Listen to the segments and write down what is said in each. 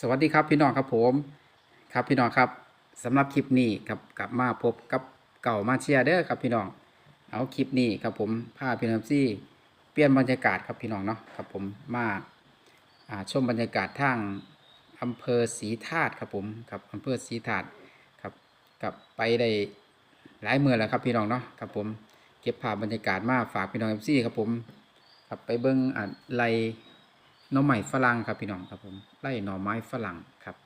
สวัสดีครับพี่น้องครับผมครับพี่น้องครับสำหรับคลิปนี้ครับกลับมาพบกับเก่ามาเชียร์เด้อครับพี่น้องเอาคลิปนี้ครับผมพาพี่น้องซี่เปลี่ยนบรรยากาศครับพี่น้องเนาะครับผมมาอ่าชมบรรยากาศทางอำเภอศรีธาตุครับผมครับอำเภอศรีธาตุครับกับไปได้หลายเมืองแล้วครับพี่น้องเนาะครับผมเก็บภาพบรรยากาศมาฝากพี่น้องเอฟซีครับผมครับไปเบิ้งอ่าไล หน่อไม้ฝรั่งครับพี่น้องครับผมไร่หน่อไม้ฝรั่งครับ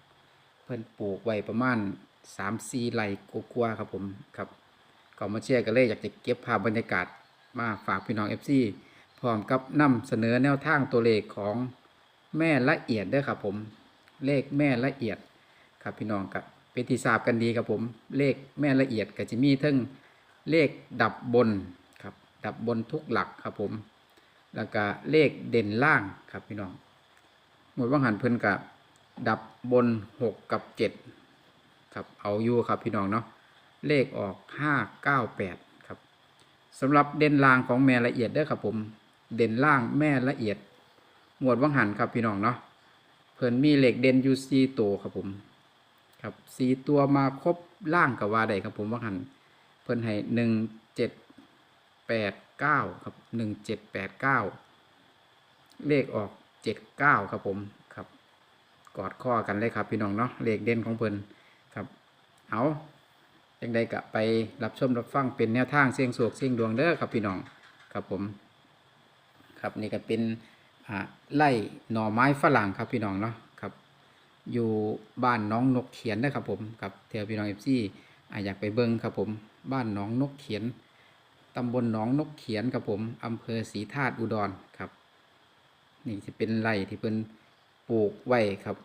เพิ่นปลูกไว้ประมาณ3ามสี่ไร่กว่าครับผมครับก็มาเชียร์กันเลยอยากจะเก็บภาพบรรยากาศมาฝากพี่น้อง FC พร้อมกับนำเสนอแนวทางตัวเลขของแม่ละเอียดด้อครับผมเลขแม่ละเอียดครับพี่น้องกับเป็นที่ทราบกันดีครับผม เลขแม่ละเอียดก็จะมีทั้งเลขดับบนครับดับบนทุกหลักครับผม แล้วก็เลขเด่นล่างครับพี่น้องหมดว่างหันเพิ่นกับดับบนหกกับเจ็ดครับเอาอยู่ครับพี่น้องเนาะเลขออกห้าเก้าแปดครับสำหรับเด่นล่างของแม่ละเอียดเด้อครับผม เด่นล่างแม่ละเอียด หมวดว่างหันครับพี่น้องเนาะเพิ่นมีเล็กเด่นอยู่สี่ตัวครับผมครับสี่ตัวมาครบล่างกับว่าใดครับผมว่างหันเพิ่นให้หนึ่งเจ็ด แปดเก้าครับหนึ่งเจ็ดแปดเก้าเลขออกเจ็ดเก้าครับผมครับ กอดข้อกันเลยครับพี่น้องเนาะเลขเด่นของเพิ่นครับ เอายังไดกะไปรับชมรับฟังเป็นแนวทางเสียงโศกเสียงดวงเด้อครับพี่น้องครับผม ครับนี่ก็เป็นอ่าไล่หน่อไม้ฝรั่งครับพี่น้องเนาะครับอยู่บ้านน้องนกเขียนนะครับผมกับเทวพี่น้องเอฟซีอยากไปเบิ้งครับผม บ้านน้องนกเขียน ตำบลหนองนกเขียนครับผมอำเภอศรีธาตุอุดรครับ นี่จะเป็นไร่ที่เพิ่นปลูกไว้ครับ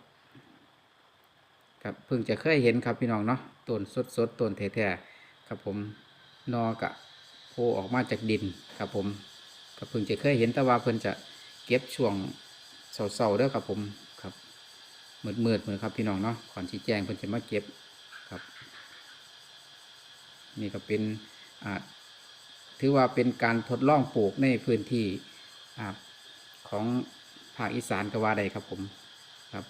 ครับเพิ่งจะเคยเห็นครับพี่น้องเนาะต้นสดสดๆต้นแท้ๆครับผมนอกะโผล่ออกมาจากดินครับผมก็เพิ่งจะเคยเห็นแต่ว่าเพิ่นจะเก็บช่วงเสาๆเด้อครับผมครับมืดมืดเหมือนครับพี่น้องเนาะก่อนชี้แจงเพิ่นจะมาเก็บครับ นี่ก็เป็นอ่า ถือว่าเป็นการทดลองปลูกในพื้นที่ของภาคอีสานก็ว่าได้ครับผมครับ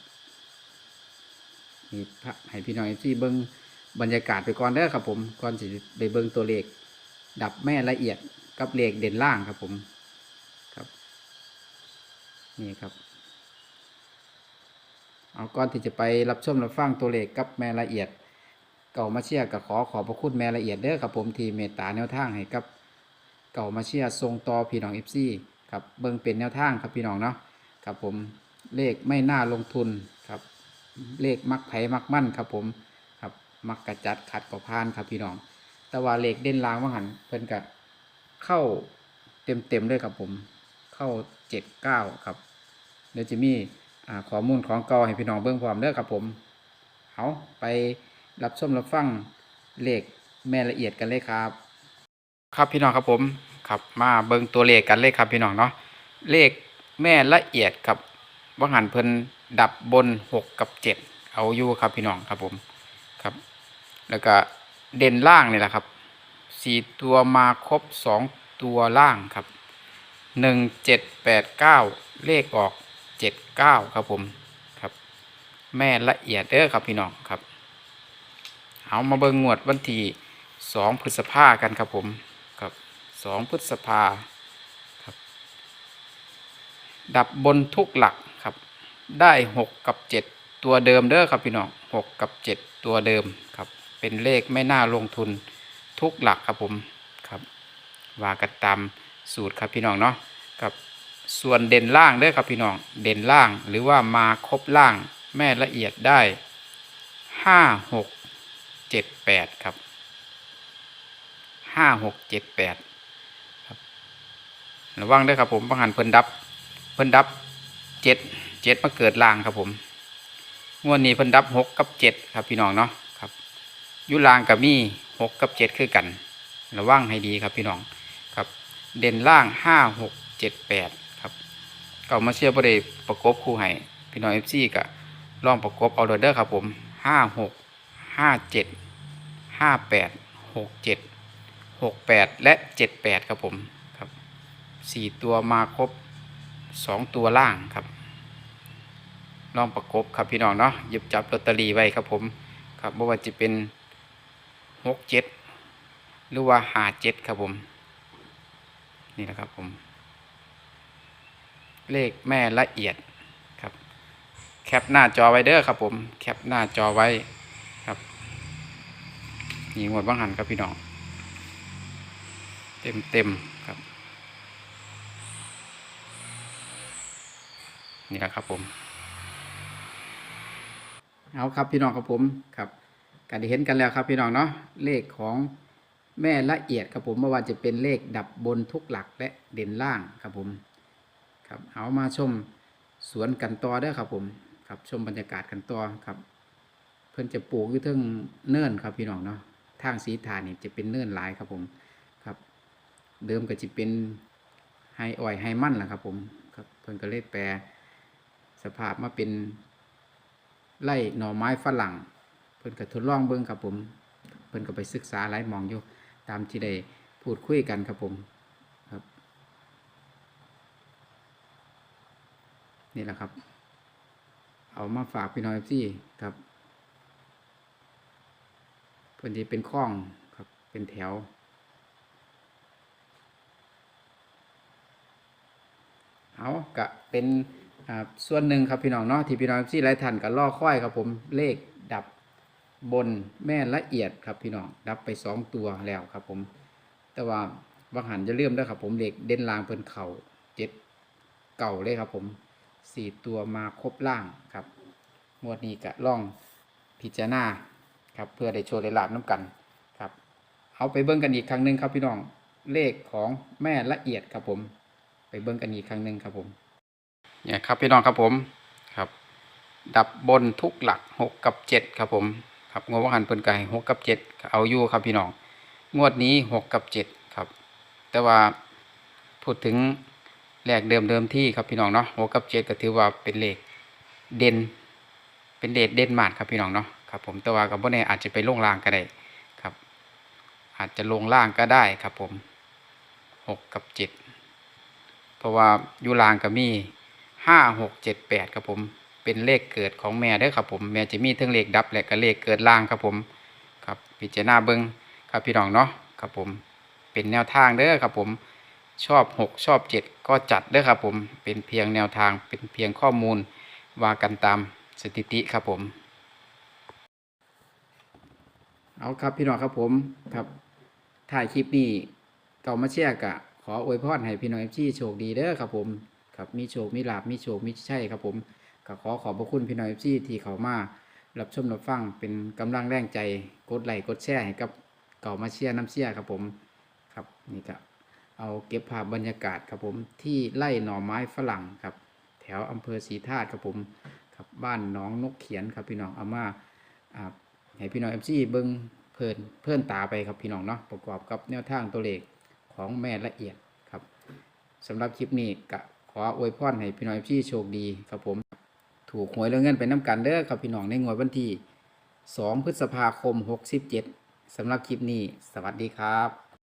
นี่พระให้พี่น้องที่เบิ้งบรรยากาศไปก่อนเด้อครับผมก่อนจะไปเบิ้งตัวเลข ดับแม่ละเอียดกับเลขเด่นล่างครับผมครับนี่ครับเอาก่อนที่จะไปรับชมรับฟังตัวเลขกับแม่ละเอียดเก่ามาเชียร์กับขอขอบพระคุณแม่ละเอียดเด้อครับผมที่เมตตาแนวทางให้กับ เก่ามาเชียร์ทรงต่อพี่น้องเอฟซีครับเบิ่งเป็นแนวทางครับพี่น้องเนาะครับผมเลขไม่น่าลงทุนครับเลขมักไผ่มักมั่นครับผมครับมักกระจัดขัดกับพานครับพี่น้อง แต่ว่าเลขเด่นลางว่าหันเพิ่นกับเข้าเต็มเต็มเลยครับผมเข้าเจ็ดเก้าครับเดี๋ยวจะมีอ่ข้อมูลของเก่าให้พี่น้องเบิ่งพร้อมเด้อครับผมเอาไปรับชมรับฟังเลขแม่ละเอียดกันเลยครับ ครับพี่น้องครับผมครับมาเบิ่งตัวเลขกันเลยครับพี่น้องเนาะเลขแม่ละเอียดครับว่าหันเพิ่นดับบนหกกับเจ็ดเอาอยู่ครับพี่น้องครับผมครับ แล้วก็เด่นล่างนี่แหละครับสี่ตัวมาครบสองตัวล่างครับหนึ่งเจ็ดแปดเก้าเลขออกเจ็ดเก้าครับผมครับ แม่ละเอียดเด้อครับพี่น้องครับ เอามาเบิ่งงวดวันที่สองพฤษภากันครับผม สองพฤษภาครับ ดับบนทุกหลักครับ ได้หกกับเจ็ดตัวเดิมเด้อครับพี่น้องหกกับเจ็ดตัวเดิมครับ เป็นเลขไม่น่าลงทุนทุกหลักครับผมครับว่ากันตามสูตรครับพี่น้องเนาะครับส่วนเด่นล่างเด้อครับพี่น้อง เด่นล่างหรือว่ามาครบล่างแม่ละเอียดได้ห้าหกเจ็ดแปดครับห้าหกเจ็ดแปด ระวังด้วยครับผมบังหันเพิ่นดับ เพิ่นดับเจ็ดเจ็ดมาเกิดล่างครับผมงวดนี้เพิ่นดับหกกับเจ็ดครับพี่น้องเนาะครับยุลางกับมีหกกับเจ็ดคือกัน ระวังให้ดีครับพี่น้องครับ เด่นล่างห้าหกเจ็ดแปดครับเก่ามาเชียร์บริประกบคู่ให้พี่น้องเอฟซีกะลองประกบเอาเด้อครับผมห้าหกห้าเจ็ดห้าแปดหกเจ็ดหกแปดและเจ็ดแปดครับผม สี่ตัวมาครบสองตัวล่างครับลองประกบครับพี่น้องเนาะหยิบจับลอตเตอรี่ไว้ครับผมครับบ่ว่าจะเป็นหกเจ็ดหรือว่าห้าเจ็ดครับผม นี่นะครับผม เลขแม่ละเอียดครับ แคปหน้าจอไว้เด้อครับผม แคปหน้าจอไว้ครับยิงหมดบ้างหันครับพี่น้อง เต็มเต็มครับ นี่แหละครับผม เอาครับพี่น้องครับผมครับการได้เห็นกันแล้วครับพี่น้องเนาะเลขของแม่ละเอียดครับผมเมื่อวานจะเป็นเลขดับบนทุกหลักและเด่นล่างครับผมครับเอามาชมสวนกันต่อเด้ครับผมครับชมบรรยากาศกันต่อครับ เพิ่อนจะปลูกอยู่เทึงเนินครับพี่น้องเนาะทางสีฐานนี่จะเป็นเนินหลายครับผมครับ เดิมก็จะเป็นไฮอ้อยไฮมันแหละครับผมครับเพิ่อนก็เลยแปล สภาพมาเป็นไร่หน่อไม้ฝรั่ง เพิ่นก็ทดลองเบิ่งครับผม เพิ่นก็ไปศึกษาหลายมองอยู่ตามที่ได้พูดคุยกันครับผมครับ นี่แหละครับ เอามาฝากพี่น้องพี่ครับเพิ่นที่เป็นคลองครับเป็นแถวเอากะเป็น อ่าส่วนหนึ่งครับพี่น้องเนาะที่พี่น้องที่หลายท่านก็ล่อค่อยครับผมเลขดับบนแม่ละเอียดครับพี่น้องดับไปสองตัวแล้วครับผม แต่ว่าบางหันจะเลื่อมด้วยครับผมเลขเด่นลางเพิ่นเข่าเจ็ดเก่าเลยครับผมสี่ตัวมาครบล่างครับงวดนี้กะล่องพิจารณาครับเพื่อได้โชว์ได้ลาบน้ำกันครับเอาไปเบิ่งกันอีกครั้งหนึ่งครับพี่น้องเลขของแม่ละเอียดครับผม ไปเบิ่งกันอีกครั้งหนึ่งครับผม เนี่ยครับพี่น้องครับผมครับ ดับบนทุกหลักหกกับเจ็ดครับผมครับงวดวันเปินไก่หกกับเจ็ดเอาอยู่ครับพี่น้องงวดนี้หกกับเจ็ดครับ แต่ว่าพูดถึงแหลกเดิมเดิมที่ครับพี่น้องเนาะหกกับเจ็ดก็ถือว่าเป็นเลขเด่นเป็นเลขเด่นมากครับพี่น้องเนาะครับผมแต่ว่ากับพวกนี้อาจจะไปลงล่างก็ได้ครับ อาจจะลงล่างก็ได้ครับผมหกกับเจ็ดเพราะว่าอยู่ลางก็มี ห้าหกเจ็ดแปดครับผม เป็นเลขเกิดของแม่เด้อครับผม แม่จะมีทั้งเลขดับและก็เลขเกิดล่างครับผม ครับพิจารณาเบิ้งครับพี่น้องเนาะครับผม เป็นแนวทางเด้อครับผม ชอบหกชอบเจ็ดก็จัดเด้อครับผม เป็นเพียงแนวทาง เป็นเพียงข้อมูลว่ากันตามสถิติครับผม เอาครับพี่น้องครับผมครับถ่ายคลิปนี้เก่ามาเชียร์กะขออวยพรให้พี่น้องเอฟซีโชคดีเด้อครับผม ครับมีโชคมีลาบมีโชคมีใช่ครับผมก็ขอขอบพระคุณพี่น้องเอฟซีที่เขามารับชมรับฟังเป็นกำลังแรงใจกดไลค์กดแชร์ให้กับเก่ามาเชียร์น้ำเชียร์ครับผมครับนี่ก็เอาเก็บภาพบรรยากาศครับผมที่ไร่หน่อไม้ฝรั่งครับ แถวอำเภอศรีธาตุครับผมครับบ้านน้องนกเขียนครับพี่น้องเอามาอ่าให้พี่น้องเอฟซีเบิ้งเพิ่นเพิ่นตาไปครับพี่น้องเนาะประกอบกับแนวทางตัวเลขของแม่ละเอียดครับสำหรับคลิปนี้ก็ข ออวยพรให้พี่น้องพี่โชคดีครับผม ถูกหวยแล้วเงินไปน้ำกันเด้อครับพี่น้องในงวดวันที่ 2 พฤษภาคม 67สำหรับคลิปนี้ สวัสดีครับ